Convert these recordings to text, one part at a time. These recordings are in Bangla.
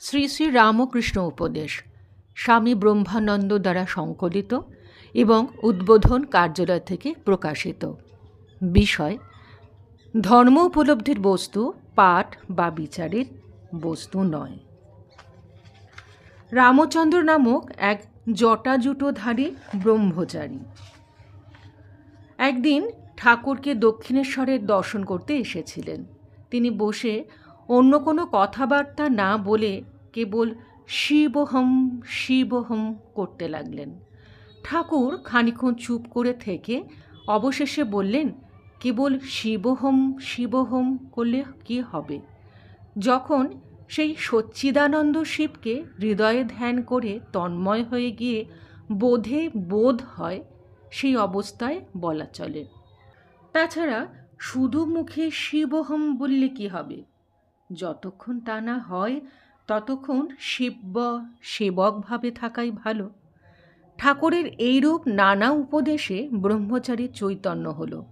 শ্রী শ্রী রামকৃষ্ণ উপদেশ। স্বামী ব্রহ্মানন্দ দ্বারা সংকলিত এবং উদ্বোধন কার্যালয় থেকে প্রকাশিত। বিষয়, ধর্ম উপলব্ধির বস্তু, পাঠ বা বিচারের বস্তু নয়। রামচন্দ্র নামক এক জটাজুটোধারী ব্রহ্মচারী। একদিন ঠাকুরকে দক্ষিণেশ্বরের দর্শন করতে এসেছিলেন। তিনি বসে অন্য কোনো কথাবার্তা না বলে কেবল শিবহম শিবহম করতে লাগলেন। ঠাকুর খানিক্ষণ চুপ করে থেকে অবশেষে বললেন, কেবল শিবহম শিবহম করলে কি হবে? যখন সেই সচ্চিদানন্দ শিবকে হৃদয়ে ধ্যান করে তন্ময় হয়ে গিয়ে বোধে বোধ হয়, সেই অবস্থায় বলা চলে। তাছাড়া শুধু মুখে শিবহম বললে কি হবে? যতক্ষণ তা না হয়, ততক্ষণ শিব্য সেবকভাবে থাকাই ভালো। ঠাকুরের এইরূপ নানা উপদেশে ব্রহ্মচারী চৈতন্য হল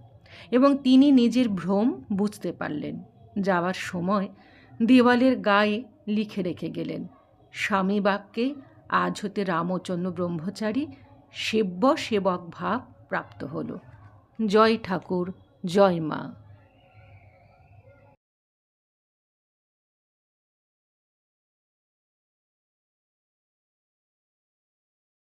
এবং তিনি নিজের ভ্রম বুঝতে পারলেন। যাওয়ার সময় দেওয়ালের গায়ে লিখে রেখে গেলেন, স্বামী বাক্যে আজ হতে রামচন্দ্র ব্রহ্মচারী সেব্য সেবক ভাব প্রাপ্ত হল। জয় ঠাকুর, জয় মা।